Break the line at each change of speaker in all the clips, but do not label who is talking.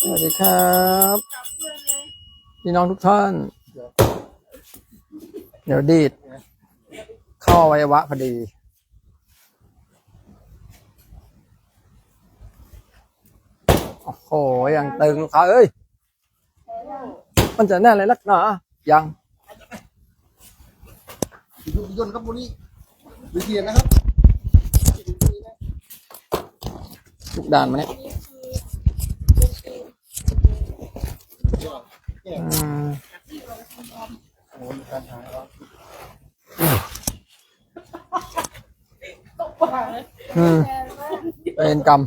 สวัสดีครับพี่น้องทุกท่าน เดี๋ยวดีด เข้าอวัยวะพอดี โอ้โหยังตึงลูกค้าเอ้ย มันจะแน่นเลยลักหนายัง
ยนต์ยนต์ครับวันนี้วิเทียนนะครับ
ทุกด่านมาเนี่ย อืม
โอ้ยการหาแล้ว
อืมเป็นกรรม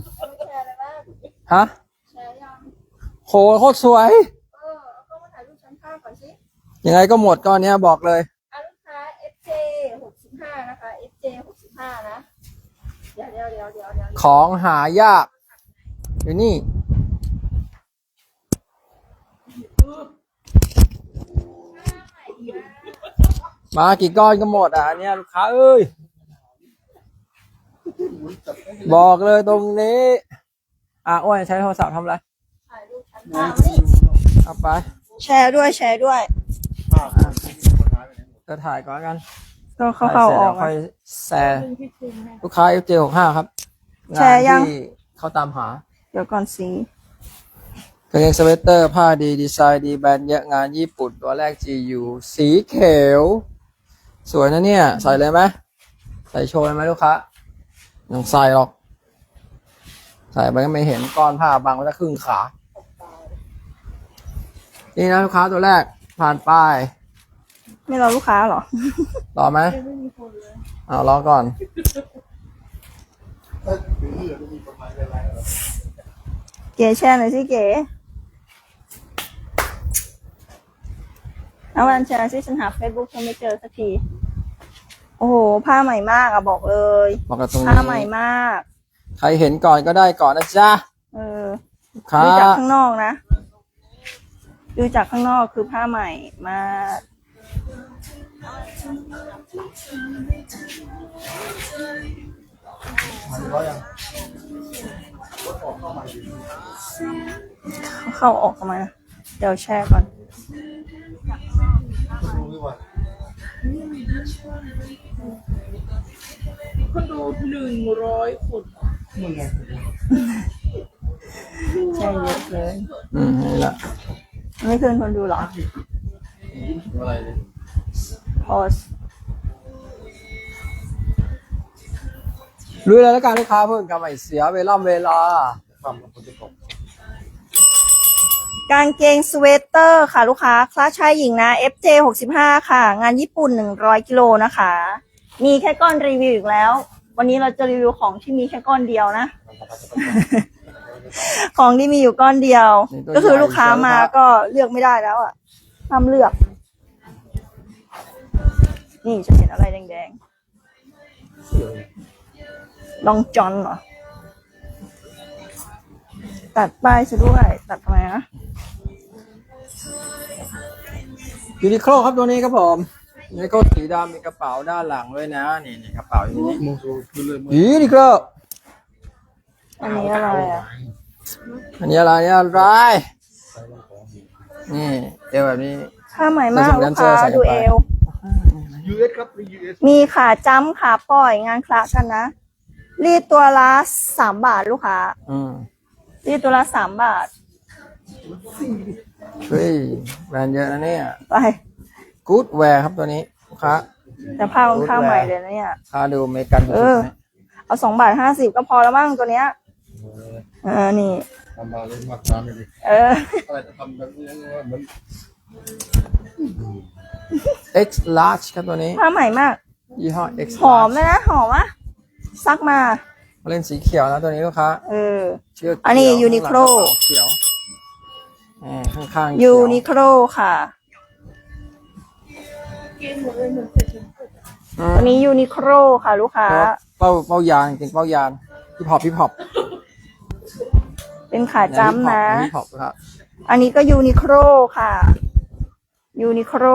ฮะโหโคตรสวย
เออเอาเข้ามาถ่ายรูปชั้นข้างก่อนสิ
ยังไงก็หมดก้อนเนี้ยบอกเลย
อะลูกค้า FJ หกสิบห้านะคะ FJ หกสิบห้านะ เดี๋ยวเดี๋ยวเดี๋ยวเดี๋ยวเดี๋ยว
ของหายาก อยู่นี่ มากี่ก้อนก็หมดอะอันเนี่ยลูกค้าเอ้ย บอกเลยตรงนี้ อะอ้วนใช้โทรศัพท์ทำอะไร
ถ่ายรูปชั้นข้างนี่
เอาไป
แชร์ด้วยแชร์ด้วย
ภาพคนหายไปไหนหมด
จะถ่ายก่อนแล้วกัน
ก็เข้าเข้าออก
ถ่ยเสร็จแล้วค่อยแชร์ลูกค้า FJ65 ครับ
แชร์ยัง
งานที่เขาตามหา
เดี๋ยวก่อนสิ
กางเกงสเวตเตอร์ ผ้าดี ดีไซน์ดี แบรนด์เยอะงานญี่ปุ่นตัวแรก GU สีเขียว สวยนะเนี่ย ใส่เลยไหมใส่โชว์เลยไหมลูกค้ายังใส่หรอก ใส่ไปก็ไม่เห็นก้อนผ้าบางไว้จะครึ่งขา นี่นะลูกค้าตัวแรก ผ่านป้าย
ไม่รอลูกค้าเหรอ
รอไหมเอารอก่อน
ถ้าถึงเหลือจะมีคนหายไปไหนเหรอ
เก๋แชร์หน่อยสิเก๋ เอาวันแชร์สิฉันหาเฟซบุ๊กฉันไม่เจอสักที โอ้โห ผ้าใหม่มากอะบอกเลย
บอกกันตรง
ผ้าใหม่
นี้
มาก
ใครเห็นก่อนก็ได้ก่อนนะจ๊ะ
เออ
ลูกค้า
ดูจากข้างนอกนะ ดูจากข้างนอกคือผ้าใหม่มาก
หายไปร้อยยัง
เข้าออกทำไมนะเดี๋ยวแชร์ก่อน
ดูดีกว่า
คนดูหนึ่งร้อยคน
มึงไง
แชร์เยอะเกิน
อืมนี่แหละ
ไม่คืนคนดูเหรอ
อะไรเลย
โพส
รู้เลยแล้วกันลูกค้าเพิ่งกลับมาอีกเสียเวลาเวลา
ความกับคนจะต กา
งเกงสเวตเตอร์ค่ะลูกค้าคลาสชายหญิงนะ FJ 65 ค่ะ งานญี่ปุ่น 100 กิโลนะคะ มีแค่ก้อนรีวิวอีกแล้ว วันนี้เราจะรีวิวของที่มีแค่ก้อนเดียวนะ ของที่มีอยู่ก้อนเดียว ก็คือลูกค้ามาก็เลือกไม่ได้แล้วอะห้ามเลือก นี่จะเห็นอะไรแดงๆลองจอนเหรอ ตัดป้ายซะด้วย ตัดทำไมนะ
ยูนิโคลครับตัวนี้ครับผมยูนิโคลสีดำมีกระเป๋าด้านหลังด้วยนะ นี่นี่กระเป๋าอยู่นี่
มูซูคือเลยมือ
ยูนิโคล
อันนี้อะไรอะ
อันนี้อะไรเนี่ยอะไรนี่เอวแบบนี้
ผ้าใหม่มาก
เราส่ง
ลูกค้า
แดนเซอร์ใส่
ดู
ไป
เอว
ยูเอสครับมียูเอส
มีขาจ้ำขาปล่อยงานคละกันนะ รีดตัวละสามบาทลูกค้า
อืม
รีดตัวละสามบาท
เฮ้ยแบรนด์เยอะนะเนี่ย
ไป
กู๊ดแวร์ครับตัวนี้ลูกค้า
แต่ผ้าค่อนข้างใหม่เลยนะเนี่ย
ค่าดูอเมริกันสุด
เออ
ๆนะ
เอาสองบาทห้าสิบก็พอแล้วมั้งตัวเนี้ยเออนี่
ทำมาเลยมากน้ำเลยดิ
เออ
อะไรจะทำแบบนี้เหมือน
X large ครับตัวนี้
ผ้าใหม่มาก
ยี่ห้อ X
หอมเลยนะ หอมอะซักมา
มาเล่นสีเขียวนะตัวนี้ลูกค้า
เออ
เชือก
อันนี้
เขียว
Uniqlo
ข้างหลังกระเป๋าเขียวแหมข้างๆเขี
ยู
ยว
นิโคลค่ะ
อืม
ตัวนี้ยูนิโคลค่ะ ลูกค้า
เป้าเป้ายางจริงเป้ายางพี่พอปพี่พอป
เป็นขาจ้ำนะ
พี่พอปครับ
อันนี้ก็ยูนิโคลค่ะยูนิโคล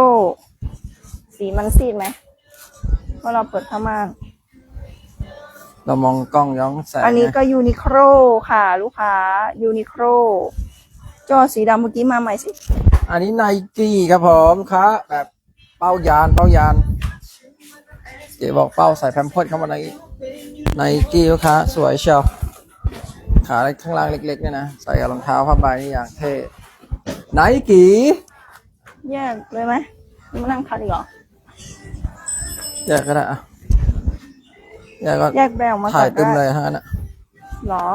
สีมันซีดไหมเมื่อเราเปิดผ้าม่าน
เรามองกล้องย้อนแสง
อันนี้ะก็ยูนิโคลค่ะ ลูกค้ายูนิโคลจอสีดำเมื่อกี้มาใหม่สิ
อันนี้ไนกี้ครับผมคะแบบเป้ายานเป้ายานเจ๊บอกเป้าใส่แพมเพิร์ดเข้ามาในไนกี้ลูกค้าสวยเชียวขาข้างล่างเล็กๆเนี่ยนะ ใส่กับรองเท้าผ้าใบนี่อย่างเท่ไนกี้
แยกเลยไหมมานั่งคัดอีกเหรอ
แยกก็ได้อะ แยกก็
แยกแบรนด์ออกมา
ถ่าย
ก่อน
ตึม
ได้
เลยทั้งนั้นอะ
เหรอ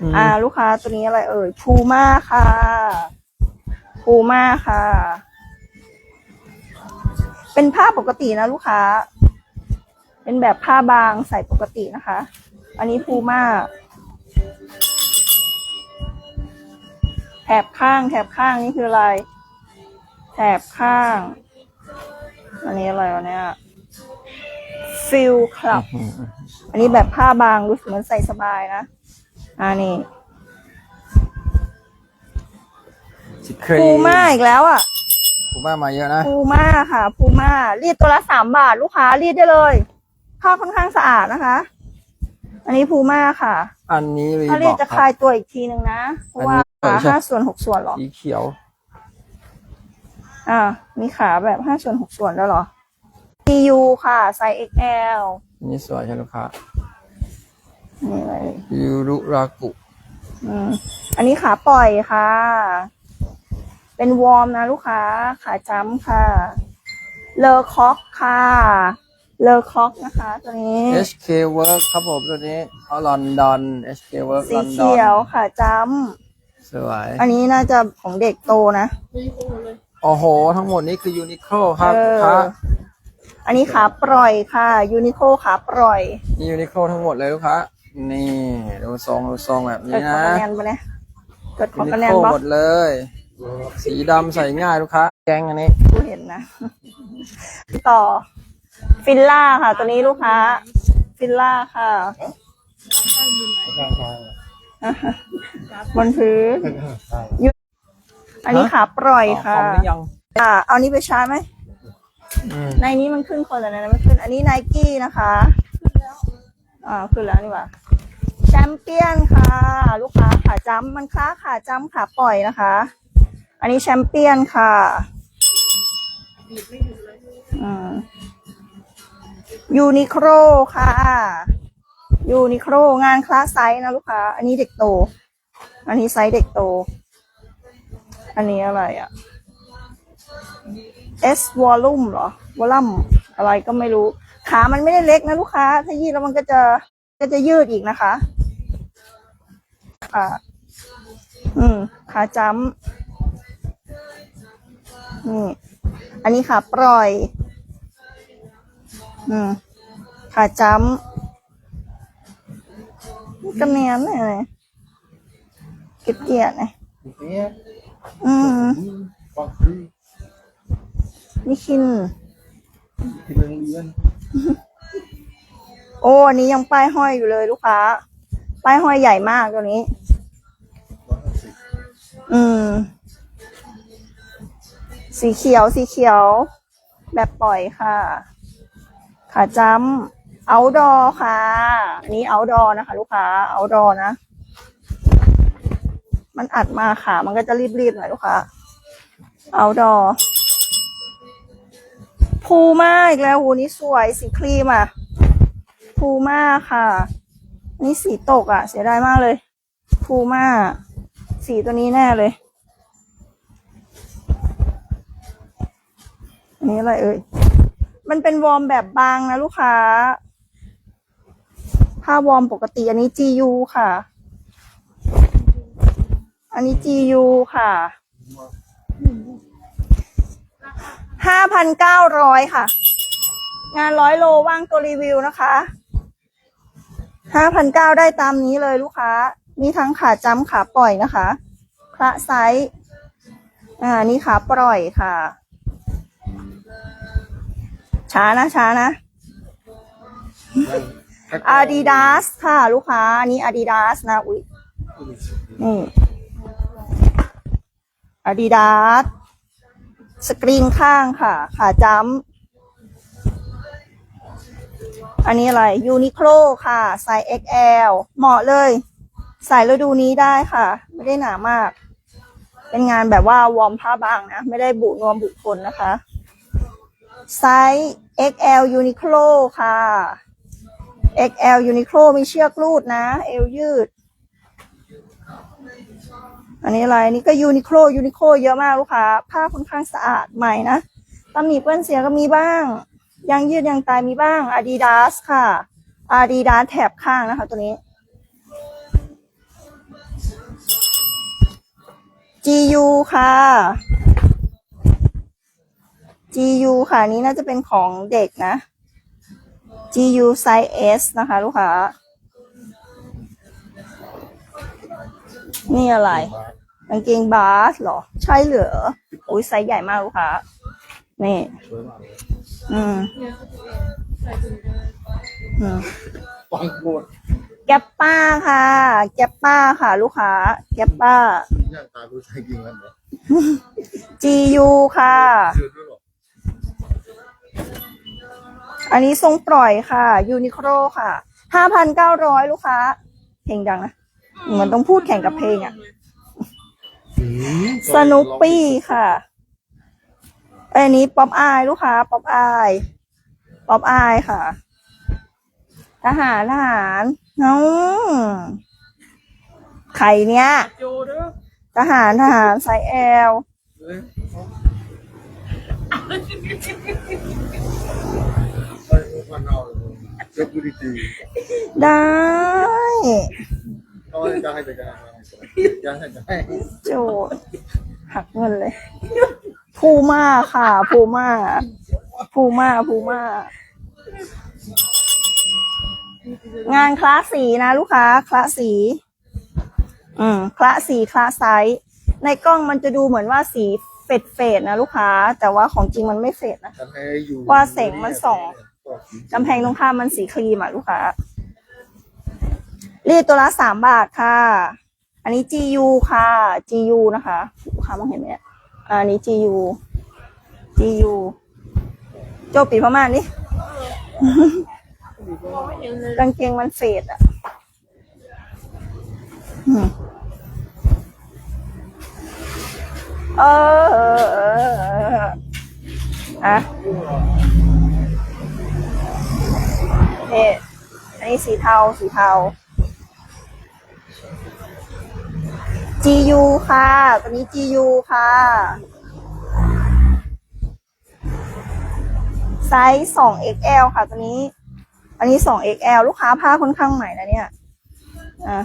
อืม
อ่า ลูกค้าตัวนี้อะไรเอ่ยพูม่าค่ะพูม่าค่ะ เป็นผ้าปกตินะลูกค้า เป็นแบบผ้าบางใส่ปกตินะคะ อันนี้พูม่าแถบข้างแถบข้างนี่คืออะไร แถบข้าง อันนี้อะไรวะเนี่ยฟิลคลับ
อืม
อันนี้แบบผ้าบางรู้สึกเหมือนใส่สบายนะอ่านี่
สิครี
พูม่าอีกแล้วอะ
พูม่ามาเยอะนะ
พูม่าค่ะพูม่ารีดตัวละสามบาท ลูกค้ารีดได้เลยผ้าค่อนข้างสะอาดนะคะ อันนี้พูม่าค่ะ
อันนี้รี
ถ้า
บ
รี
อ
ด
ก
จะ
ค
ค
รั
ลา
บ
ยตัวอีกทีหนึ่งนะเพราะว่า
อันนี้
ขา
ใช่
ห้าส่วนหกส่วนเหรอ
สีเขียว
อ่า มีขาแบบห้าส่วนหกส่วนแล้วเหรอ TU ค่ะไซส์ XL
อั นนี้สวยใช่ไหมลูกค้า
นี่เลย
ยูรุรากุ
อืมอันนี้ขาปล่อยค่ะ เป็นวอร์มนะลูกค้า ขาจ้ำค่ะ เลอคอกค่ะ เลอคอกนะคะ ตัวนี้
HK Work ครับผมตัวนี้เอาลอนดอน HK Work
สี
ลอนดอ
เขีย
น
วขาจ้
สวยำ
อันนี้น่าจะของเด็กโตนะ
ไม่โคเลย
โอ้โห ทั้งหมดนี้คือยูนิโคลครับ
เอ
ลูก
อ
ค้า
อันนี้ขาปล่อยค่ะยูนิโคขาปล่อย
นี่ยูนิโคลทั้งหมดเลยลูกค้านี่ดูทรงดูทรงแบบ
เกิ
นี้
ดขอ
นะ
คะแนนปะเนี่ยเกิดข
ยู
อ
นิ
คะแน
โคนล
ปะ
หมดเลย สีดำใส่ง่ายลูกค้าแกงอันนี้
กูเห็นนะ ต่อ ฟิลล่าค่ะ ตัวนี้ลูกค้า ฟิลล่าค่ะ
ข้างทาง
บนพื้น
ข้างทาง
อันนี้ขาปล่อยค่ะ
ต่อคอมหรือยัง
อ่าเอานี้ไปชาร์จไหม
อืม
ในนี้มันขึ้นคนละนะไม่ขึ้น อันนี้ไนกี้นะคะอ่าขึ้นแล้วนี่หว่าแชมเปี้ยนค่ะ ลูกค้าขาจ้ำมันค้าขาจ้ำขาปล่อยนะคะ อันนี้แชมเปี้ยนค่ะอืมยูนิโคลค่ะยูนิโคลงานคลาสไซส์นะลูกค้า อันนี้เด็กโต อันนี้ไซส์เด็กโต อันนี้อะไรอะ S volume เหรอ volume อะไรก็ไม่รู้ ขามันไม่ได้เล็กนะลูกค้า ถ้ายืดแล้วมันก็จะก็จะยืดอีกนะคะอ่าอืม ขาจ้ำนี่ อันนี้ขาปล่อย อืม ขาจ้ำกระเนียนเลยเก็บเกียร์ไง
เนี่ย
อืม
ฟังฟรี
นี่คิน
ที่โรงเรียน
โอ้อันนี้ยังป้ายห้อยอยู่เลยลูกค้า ป้ายห้อยใหญ่มากตัวนี้
ร้อยห้าสิบ
อืม สีเขียวสีเขียว แบบปล่อยค่ะ ขาจ้ำเอาดอค่ะ อันนี้เอาดอนะคะ ลูกค้าเอาดอนะ มันอัดมาขามันก็จะรีบๆหน่อยลูกค้าเอาดอ พูม่าอีกแล้วโหนี่สวยสีครีมอะพูม่าค่ะ นี่สีตกอะ เสียดายมากเลยพูม่าสีตัวนี้แน่เลย อันนี้อะไรเอ่ย มันเป็นวอร์มแบบบางนะลูกค้า ผ้าวอร์มปกติอันนี้ GU ค่ะ อันนี้ GU ค่ะ ห้าพันเก้าร้อยค่ะ งานร้อยโลว่างตัวรีวิวนะคะห้าพันเก้าได้ตามนี้เลยลูกค้า มีทั้งขาจำขาปล่อยนะคะคละไซส์อ่านี่ขาปล่อยค่ะ ช้านะช้านะ Adidas ค่ะ ลูกค้าอันนี้ Adidas นะ อุ๊ยนี่ Adidas ส สกรีนข้างค่ะ ขาจ้ำอันนี้อะไร Uniqlo ค่ะไซส์ XL เหมาะเลย ใส่ฤดูนี้ได้ค่ะ ไม่ได้หนามาก เป็นงานแบบว่าวอร์มผ้าบางนะ ไม่ได้บุนวมบุคคลนะคะไซส์ XL Uniqlo ค่ะ XL Uniqlo มีเชือกรูดนะ เอวยืด อันนี้อะไรนี่ก็ Uniqlo Uniqlo เยอะมากลูกค้าผ้าค่อนข้างสะอาดใหม่นะตำหนิเปื้อนเสียก็มีบ้างยางยืดยางตายมีบ้าง Adidas ค่ะ Adidas แถบข้างนะคะ ตัวนี้ GU ค่ะ GU ค่ะนนี้น่าจะเป็นของเด็กนะ GU size S นะคะ ลูกค้า นี่อะไรกางเกงบาสเหรอ ใช่เหรออุ้ยไซส์ใหญ่มากลูกค้านี่
สวยมากเลย
อืมอืม
ฟังโคตร
แกปป้าค่ะ แกปป้าค่ะ ลูกค้า แกปป้า
ย่างตาดูใช่จริงแล้วเหรอ
GU ค่ะ
เชื่อด้วยเหรอ
อันนี้ทรงปล่อยค่ะ ยูนิโคลค่ะห้าพันเก้าร้อยลูกค้า เพลงดังนะ เหมือนต้องพูดแข่งกับเพลงอะสนุปปี้ค่ะ อันนี้ป๊อปอายลูกค้าป๊อปอายป๊อปอายค่ะ ทหารทหารน้องใครเนี้ย
โจเด้อ
ทหารทหารไซส์แอล
เอ้ยเอ้ยมันเอาเลยเช็คดูดี
ได้
ๆเอาให้จะให้จะให้จะให้จะให้
โจทย์หักเงินเลยพูม่าค่ะพูม่าพูม่าพูม่างานคลาสสีนะ ลูกค้า คลาสสี อืมคลาสสีคลาสไซส์ในกล้องมันจะดูเหมือนว่าสีเฟดเฟดๆนะลูกค้า แต่ว่าของจริงมันไม่เฟดนะ
จะให้อยู่
ว่าแสงมันส่อง กำแพงตรงข้ามมันสีครีมอะลูกค้า รีดตัวละสามบาทค่ะ อันนี้ GU ค่ะ GU นะคะลูกค้ามองเห็นไหมเนี่ยอันนี้ GU GU โจปิดพม่านนี่
มองไม่เห็นเลย
กางเกงมันเฟดอะอืมเออเออเออเอออะนี่อันนี้สีเทา สีเทา GU ค่ะ ตัวนี้ GU ค่ะ ไซส์ 2XL ค่ะ ตัวนี้ อันนี้ 2XL ลูกค้าผ้าค่อนข้างใหม่นะเนี่ย อะ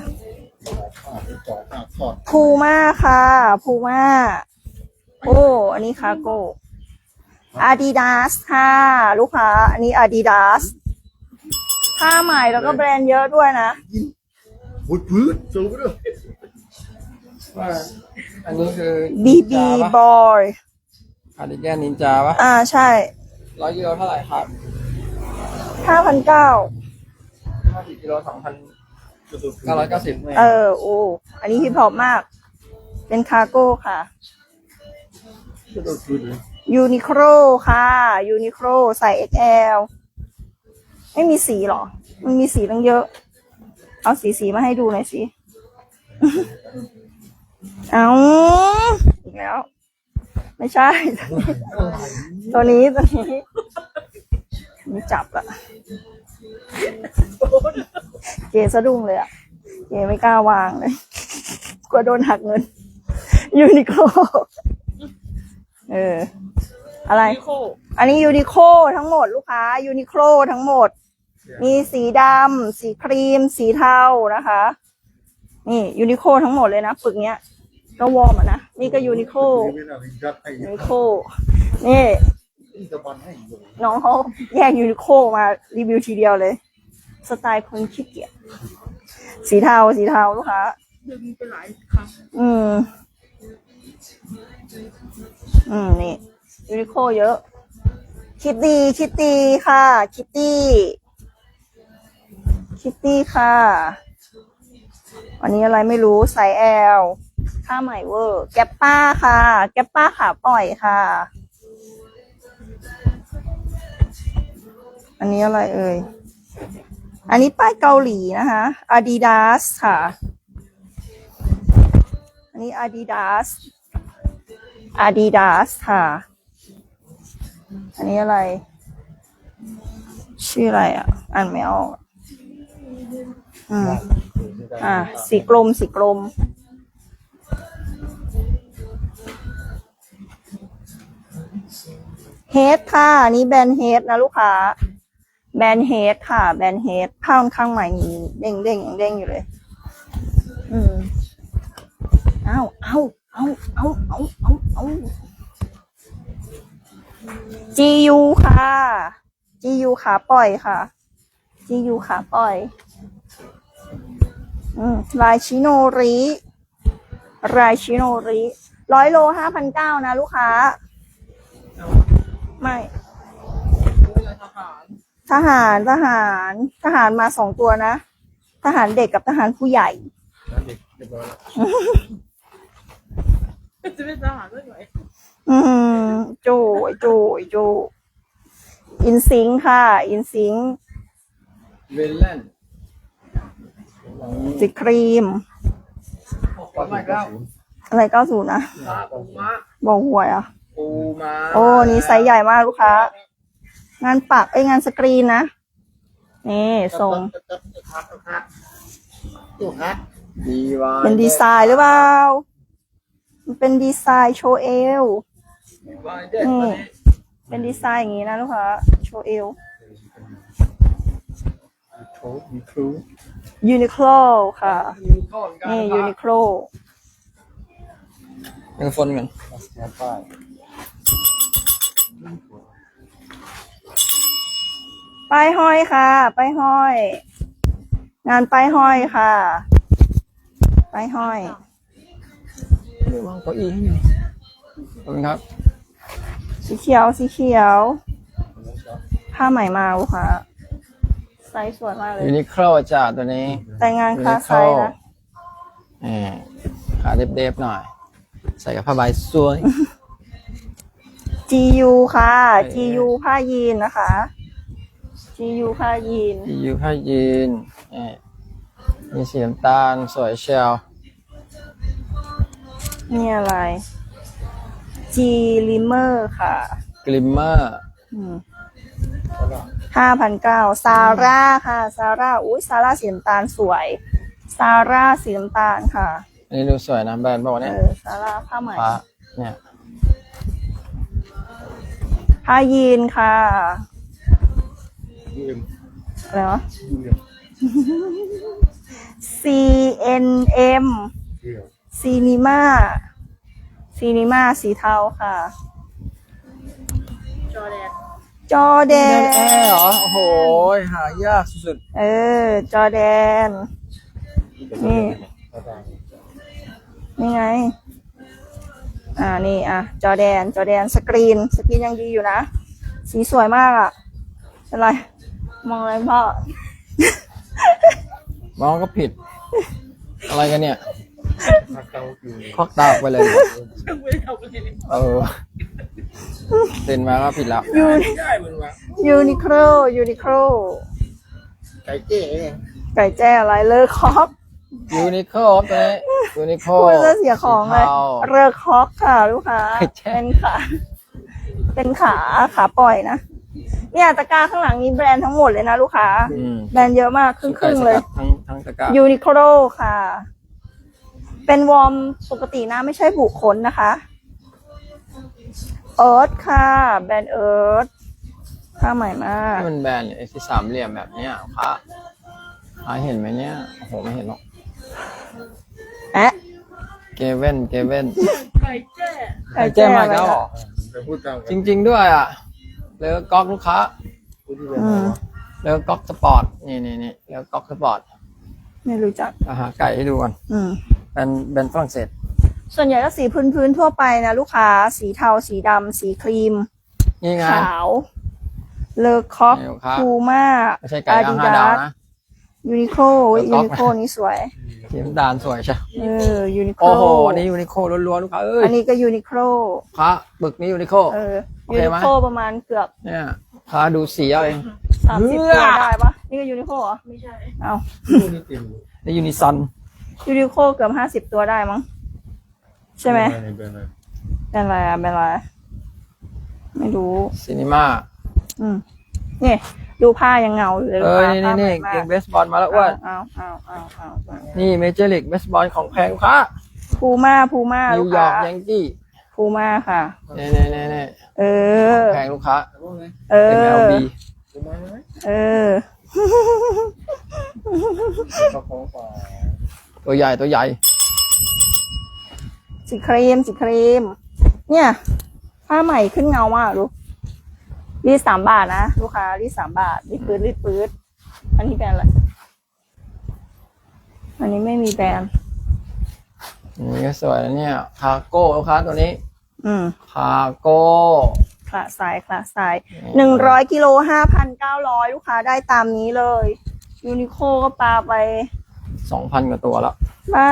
จอดหน้า
พูมาค่ะพูมาโอ้ อันนี้คาโก้อาดิดาสค่ะ ลูกค้า อันนี้อาดิดาสผ้าใหม่แล้วก็แบรนด์เยอะด้วยนะ
วุ้ดพื้นสูงด้วย
ว่าอันนี้คือ
BB Boy
คาร์ดิแกนนินจาปะ
อ่าใช่
ร้อยกิโลเท่าไหร่ครับ
ห้าพันเก้า
ห้าสิบกิโลสองพัน
กระสุน
เก้าร้อยเก้าสิบ
เออโอ้อันนี้ฮิปฮอปมาก เป็นคาโก้ค่ะ
กระสุนพื้นเลย
ยูนิโคลค่ะ ยูนิโคลใส่ XL ไม่มีสีเหรอ มันมีสีตั้งเยอะ เอาสีสีมาให้ดูหน่อยสิ เอาอีกแล้ว ไม่ใช่ ตัวนี้ ตัวนี้ไม่จับละเจสะดุ้งเลยอะเจไม่กล้าวางเลย กลัวโดนหักเงิน ยูนิโคลเออ อะไร
นิโค
อันนี้ยูนิโคทั้งหมดลูกค้า ยูนิโคลทั้งหมด มีสีดำ สีครีม สีเทานะคะ นี่ยูนิโคทั้งหมดเลยนะปึกเนี้ย ก็วอร์มอะนะ นี่ก็ยูนิโค
ไม่น่าจะยัดให้
ยูนิโคนี่
นี่ตะวันให้อยู่
น้องเขาแยกยูนิโคมารีวิวทีเดียวเลย สไตล์คนขี้เกียจสีเทาสีเทาลูกค้า
ดึงไปหลายครั้ง
อืม อืม นี่ยูนิโคเยอะ คิตตี้คิตตี้ค่ะ คิตตี้ คิตตี้ค่ะวันนี้อะไรไม่รู้ไซส์แอล ค่าใหม่เวอร์ แกปป้าค่ะ แกปป้าขาปล่อยค่ะ อันนี้อะไรเอ่ย อันนี้ป้ายเกาหลีนะคะ Adidas ค่ะ อันนี้ Adidas Adidas ค่ะ อันนี้อะไร ชื่ออะไรอะ อ่านไม่ออก อืม อ่า สีกลม สีกลม เฮดค่ะอันนี้แบรนด์เฮดนะลูกค้า แบรนด์เฮดค่ะ แบรนด์เฮดผ้าค่อนข้างใหม่นี่เด้งเด้งยังเด้งอยู่เลย อืมเอาเอาเอาเอาเอาเอาเอา GU ค่ะ GU ขาปล่อยค่ะ GU ขาปล่อย อืมลายชิโนริลายชิโนริร้อยโลห้าพันเก้านะลูกค้า ไม่ ทหารทหารทหารมาสองตัวนะ ทหารเด็กกับทหารผู้ใหญ่
เด็กเรียบร้อยแล้ว
จะเป็นทหารด้วยไหม
อืมโจยโจยโจอินซิงค์ค่ะ อินซิงค์
เวลเลน
สีครีม
ขอมาแล้ว
อะไรเก้าศูนย์นะ
มาปูมา
บอกหวยอะ
ปูมา
โอ้นี่ไซส์ใหญ่มากลูกค้า งานปักไอ้ยงานสกรีนนะ นี่ทรง
ตู้ฮัท
ดีวาย
เป็นดีไซน์หรือเปล่า มันเป็นดีไซน์โชว์เอว
ดีวายเด็ด
นี่
ตัวนี้
เป็นดีไซน์อย่างนี้นะลูกค้า โชว์เอว
มีโค้ดมีครู
ยูนิโคลค่ะ
ยูนิคอร์นกัน
นี่ยูนิโคล
ยังฟนกัน
มาสแกน ป้าย
ป้ายห้อยค่ะป้ายห้อย งานป้ายห้อยค่ะป้ายห้อย
เดี๋ยววางเก้าอี้ให้หน่อยขอบคุณครับ
สีเขียวสีเขียวผ้าใหม่มาลูกค้าไซส์สวยมากเลย
ยูนิโคลจ้าตัวนี้
แต่งานคลาสไซส์นะ
นี่ขาเด็บๆหน่อย ใส่กับผ้าใบสวย
GU ค่ะ GU ผ้ายีนนะคะ GU ผ้ายีน
ยูผ้ายีนนี่มีสีน้ำตาลสวยเชียว
นี่อะไร G Limmer ค่ะ
กลิมเมอร์
ห้าพันเก้าซาร่าค่ะ ซาร่า อุ้ยซาร่าสีน้ำตาลสวย ซาร่าสีน้ำตาลค่ะ
อันนี้ดูสวยนะแบรนด์บอกว่า
เอ
เนี่ย
อซาร่าผ้าใหม่
ฟ้าเนี่ย
ผ้ายีนค่ะ
ยูเอ็ม
อะไรวะ
ยูเอ็ม
C N M
เดียว
ซีนิมาซีนิมาสีเทาค่ะ
จอแดน
จอแด
แดน
น
แอร์เหรอ โอ้โห หายากสุด
เออ จอแดน นี่ นี่ไง อ่านี่อะจอแดนจอแดนสกรีน สกรีนยังดีอยู่นะ สีสวยมากอะเป็นไร มองอะไรพ่อ
ๆมองก็ผิด อะไรกันเนี่ย
มาเกาอยู่
คอกตาออกไปเลย
ไม่ได้ทำอะไรเลย
เออเซ็นมาก็ผิดแล้ว
ยู
ได้มันวะ
ยูนิโคลยูนิโคล
ไก่เจ๊ไง
ไก่แจ้อะไรเลอคอก
ยูนิโคตัวนี้ยูนิโค
พูดจะเสียของเลย
สีทา
เรอคอกค่ะลูกค้า
ไก่แจ้
เป็นขาเป็นขาขาปล่อยนะเนี่ยตะกร้าข้างหลังนี้แบรนด์ทั้งหมดเลยนะลูกค้า
อืม
แบรนด์เยอะมากครึ่งๆเลย
ทั้งทั้งตะกร้า
ยูนิโคลค่ะ เป็นวอร์มปกตินะไม่ใช่บุคคลนะคะเอิร์ธค่ะ แบรนด์เอิร์ธผ้าใหม่มาก
ที่มันแบนไอ้ที่สามเหลี่ยมแบบเนี้ยพระพระเห็นไหมเนี่ยโอ้โหไม่เห็นหรอก
แอะ
เกเว่นเกเว่น
ไก่แจ้
ไก่
แจ้มาอีกแล้วเหรอ
ไปพูดตาม
จริง ๆ ด้วยอะเลอก๊อกลูกค้า
พูดที่เป็น
อืม
เลอก๊อกสปอร์ตนี่นี่นี่เลอก๊อกสปอร์ต
ไม่รู้จัก
อาหาไก่ให้ดูก่อน
อืม
เป็นเป็นฝรั่งเศส
ส่วนใหญ่ก็สีพื้นๆทั่วไปนะลูกค้า สีเทา สีดำ สีครีม
นี่ไง
ขาว เลอคอก
นี่ลูกค้า
พูม่า
ไม่ใช่ไก่ย่างห้าดาวนะ
ยูนิโคล
เลอ
ยู
คอก
นิโคลนี่สวย
สีน้ำตาลสวยใช่
เออยูนิโคล
โอ้โหนี่ยูนิโคล้วนๆลูกค้าเอ้ย
อันนี้ก็ยูนิโคล
พระบึกนี่ยูนิโค
เออ
โอ
ยู
เค
นิ
ไหม
โคลประมาณเกือบ
เนี่ยพระดูสีเอาเอง
สามสิบ
เอื้
ตัว
อ
ได้ปะนี่ก็ยูนิโคลเหรอ
ไม่ใช่
เอา
พูดนี่ติ่ม
นี่ยูนิซัน
ยูนิโคลเกือบห้าสิบตัวได้มั้งใช่ไหม
ในเบอร์ไหน
เป็นอะไรอะเป็นอะไรไม่รู้
ซินิมา
อืมนี่ ดูผ้ายังเงาอยู่เลย
เอ
ลูก
อ
ค้า
นี่
ผ้า
นี่
ใหม่
นี่
มา
เกงเบสบอลมาแล้วอ้วน
เอาเอาเอาเอาเอา
นี่เมเจอร์ลีกเบสบอลของแพงลูกค้า
พูม่าพูม่า
นิ
ลู
ว
ก
ยอ
ค้า
ร์กยังกี้
พูม่าค่ะ
นี่นี่นี่นี่
เออ
แพงลูกค้า
แต่พวกนี้
เออ
MLB
รู้ไหมไหม
เออ
เขาของฝ่า
ตัวใหญ่ตัวใหญ่
สีครีมสีครีม เนี่ยผ้าใหม่ขึ้นเงามากลูก รีดสามบาทนะลูกค้ารีดสามบาทรีดปืดรีดปืดอันนี้แบรนด์อะไรอันนี้ไม่มีแบรนด์
นี่ก็สวยนะเนี่ยคาโก้ลูกค้าตัวนี้
อืม
คาโก้
คละสายคละสายหนึ่งร้อยกิโลห้าพันเก้าร้อยลูกค้าได้ตามนี้เลยยูนิโคก็ปาไป
สองพันกว่าตัวแล้ว
บ้า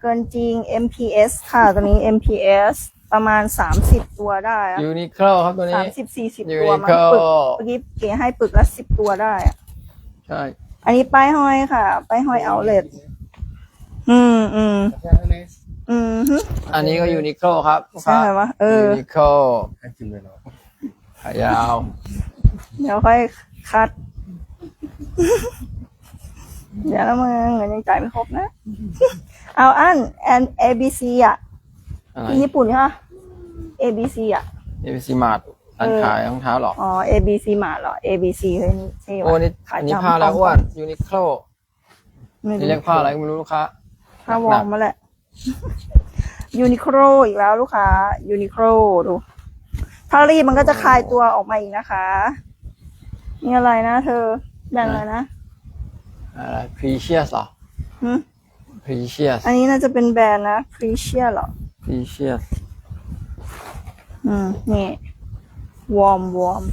เกินจริง MPS ค่ะตัวนี้ MPS ประมาณสามสิบตัวได้อะ
ยูนิโคลครับตัวนี้
สามสิบสี่สิบตัวมัน
Uniqlo
ปึกเมื่อกี้เก๋ให้ปึกละสิบตัวได้อะ
ใช่
อันนี้ป้ายห้อยค่ะ ป้ายห้อยเอาเลทอืมอืม
แค่นี้
อืมฮึ
อันนี้ก็ยูนิโคลครับลูก
ใช่
ค้า
ไหมวะเออ
ยูนิโคล
ให้จริงเลยเนาะ
ขายาว
เดี๋ยวค่อยคัด เดี๋ยวแล้วมึงเงินยังจ่ายไม่ครบนะ เอาอันแอน ABC อะ
อะไร
ที่ญี่ปุ่นใช่ปะ ABC อะ
เอ c ซีมาร์ทร้าน
เออ
ขายรองเท้าหรอ
อ๋อ ABC มาเหรอ ABC เฮ้ยนี่ใช่
โอ้
วะ
นี่
ขาย
อันนี้
จำ
ผ้าแล้ว
ปลอม
อ้วนยูนิโคล
ไม่
นี่เรียกผ้าอะไรก็ไม่รู้ลูกค้า
ผ้าวอร์มมาแหละยูนิโคลอีกแล้วลูกค้ายูนิโคลดู ถ้ารีบมันก็จะคลายตัวออกมาอีกนะคะนี่อะไรนะเธอแบรนด์อะไรนะ
อะไรพรีเชียสหรอ
หึ
พรีเชียส
อันนี้น่าจะเป็นแบรนด์นะ p r e c i o u s เหรอ
พรีเชียส
อืม นี่ วอร์มวอร์ม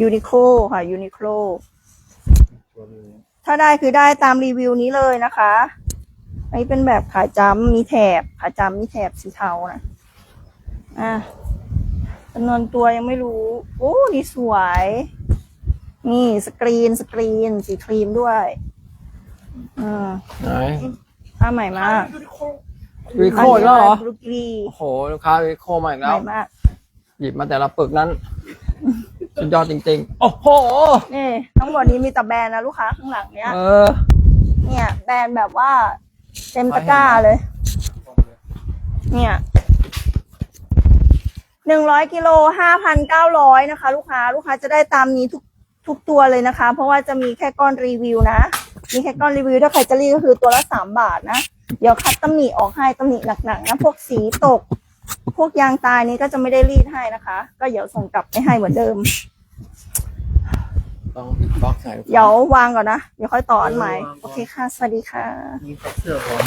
ยูนิโคลค่ะยูนิโคล
ตัวนี้
ถ้าได้คือได้ตามรีวิวนี้เลยนะคะอันนี้เป็นแบบขาจำมีแถบขาจำมีแถบสีเทานะอะจำนวนตัวยังไม่รู้ โอ้นี่สวย นี่สกรีนสกรีนสีครีมด้วยอืม
ไหน
ผ้าใหม่มาก
ยูนิโคลอีกแล้วเหรอ
บลูกรี
โอ้โห ลูกค้ายูนิโคลมาอีก
ให
แล้ว
ม่มาก
หยิบมาแต่ละปึกนั้น สุดยอดจริง ๆ โอ้โห
นี่ทั้งหมดนี้มีแต่แบรนด์นะลูกค้าข้างหลังเนี้ย
เออ
เนี่ย แบรนด์แบบว่าเต็มตะกร้าเลย เนี่ยหนึ่งร้อยกิโลห้าพันเก้าร้อยนะคะ ลูกค้า ลูกค้าจะได้ตามนี้ทุกทุกตัวเลยนะคะ เพราะว่าจะมีแค่ก้อนรีวิวนะ มีแค่ก้อนรีวิวถ้าใครจะรีดก็คือตัวละสามบาทนะ เดี๋ยวคัดตำหนิออกให้ตำหนิหนักๆนะพวกสีตก พวกยางตายนี้ก็จะไม่ได้รีดให้นะคะ ก็เดี๋ยวส่งกลับไปให้เหมือนเดิม
ต้องบิดบ็อกซ์หน่อย
เดี๋ยววางก่อนนะ เดี๋ยวค่อยต่ออันใหม่ โอเคค่ะ สวัสดีค่ะ
มีเสื้อก่อน